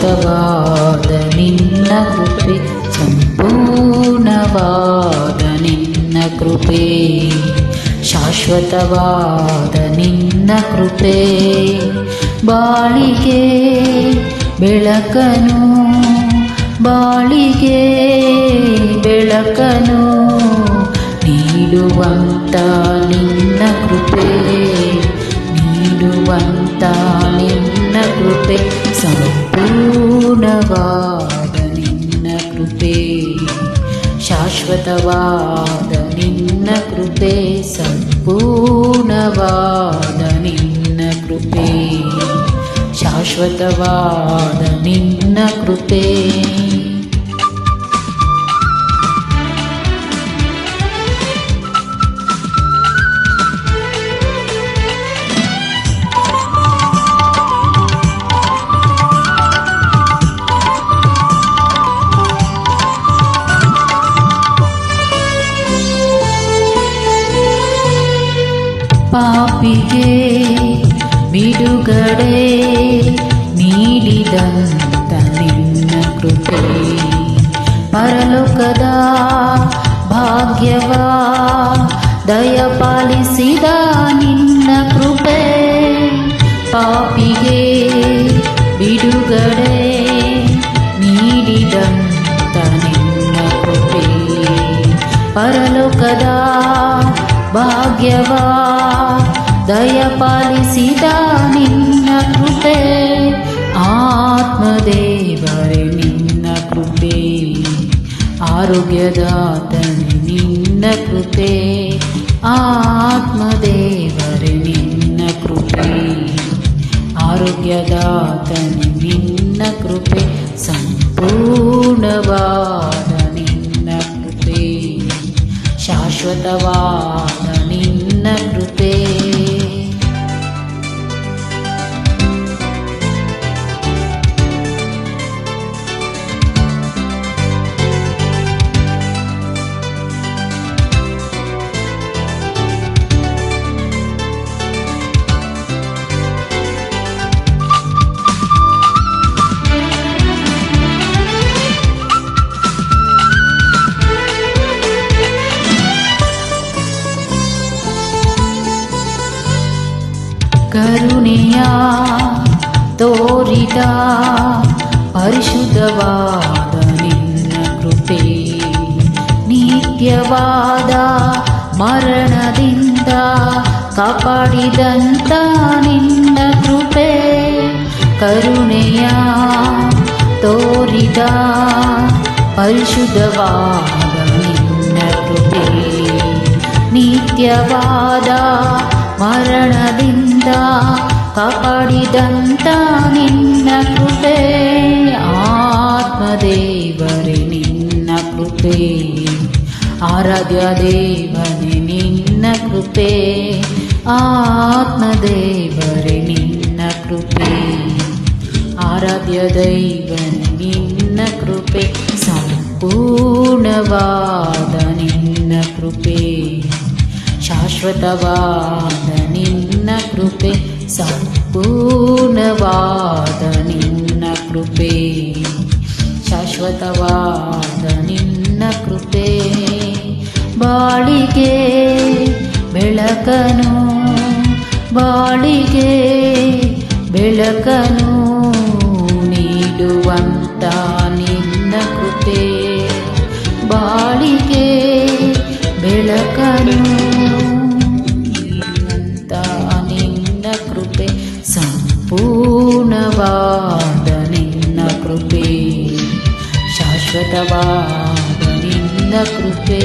ಶಾಶ್ವತವಾದ ನಿನ್ನ ಕೃಪೆ, ಸಂಪೂರ್ಣವಾದ ನಿನ್ನ ಕೃಪೆ. ಶಾಶ್ವತವಾದ ನಿನ್ನ ಕೃಪೆ. ಬಾಳಿಗೆ ಬೆಳಕನು ಬಾಳಿಗೆ ಬೆಳಕನು ನೀಡುವಂತ ನಿನ್ನ ಕೃಪೆ ನೀಡುವಂತ कृते सम्पूर्णवाद निन्न कृते शाश्वतवाद निन्न कृते सम्पूर्णवाद निन्न कृते शाश्वतवाद निन्न कृते। ಪಾಪಿಗೆ ಬಿಡುಗಡೆ ನೀಡಿದಂತ ನಿನ್ನ ಕೃಪೆ. ಪರಲೋಕದ ಭಾಗ್ಯವ ದಯಪಾಲಿಸಿದ ನಿನ್ನ ಕೃಪೆ. ಪಾಪಿಗೆ ಬಿಡುಗಡೆ ನೀಡಿದಂತ ನಿನ್ನ ಕೃಪೆ. ಪರಲೋಕದ ಭಾಗ್ಯವ, ದಯಪಾಲಿಸಿದ ನಿನ್ನ ಕೃಪೆ. ಆತ್ಮದೇವರೇ, ನಿನ್ನ ಕೃಪೆ. ಆರೋಗ್ಯದಾತನೆ, ನಿನ್ನ ಕೃಪೆ. ಆತ್ಮದೇವರೇ, ನಿನ್ನ ಕೃಪೆ. ಆರೋಗ್ಯದಾತನೆ, ನಿನ್ನ ಕೃಪೆ. ಕೃಪೆ शाश्वतवान्। ಕರುಣೆಯ ತೋರಿದ ಪರಿಶುದ್ಧವಾದ ನಿನ್ನ ಕೃಪೆ ನಿತ್ಯವಾದ ಮರಣದಿಂದ ಕಾಪಾಡಿದಂತ ನಿನ್ನ ಕೃಪೆ ಕರುಣೆಯ ತೋರಿದ ಪರಿಶುದ್ಧವಾದ ನಿನ್ನ ಕೃಪೆ ನಿತ್ಯವಾದ ಮರಣದಿಂದ ಕಾಪಾಡಿದಂತ ನಿನ್ನ ಕೃಪೆ. ಆತ್ಮದೇವರೇ, ನಿನ್ನ ಕೃಪೆ. ಆರಾಧ್ಯ ದೇವನೇ, ನಿನ್ನ ಕೃಪೆ. ಆತ್ಮದೇವರೇ, ನಿನ್ನ ಕೃಪೆ. ಆರಾಧ್ಯ ದೈವನೇ, ನಿನ್ನ ಕೃಪೆ. ಸಂಪೂರ್ಣವಾದ ನಿನ್ನ ಕೃಪೆ. ಶಾಶ್ವತವಾದ ನಿನ್ನ ಕೃಪೆ ಸಂಪೂರ್ಣವಾದ ನಿನ್ನ ಕೃಪೆ ಶಾಶ್ವತವಾದ ನಿನ್ನ ಕೃಪೆ ಬಾಳಿಗೆ ಬೆಳಕನು ಬಾಳಿಗೆ ಬೆಳಕನು ನೀಡುವಂತ ಶಾಶ್ವತವಾದ ನಿನ್ನ ಕೃಪೆ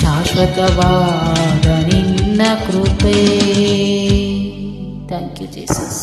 ಶಾಶ್ವತವಾದ ನಿನ್ನ ಕೃಪೆ ಥ್ಯಾಂಕ್ ಯು ಜೀಸಸ್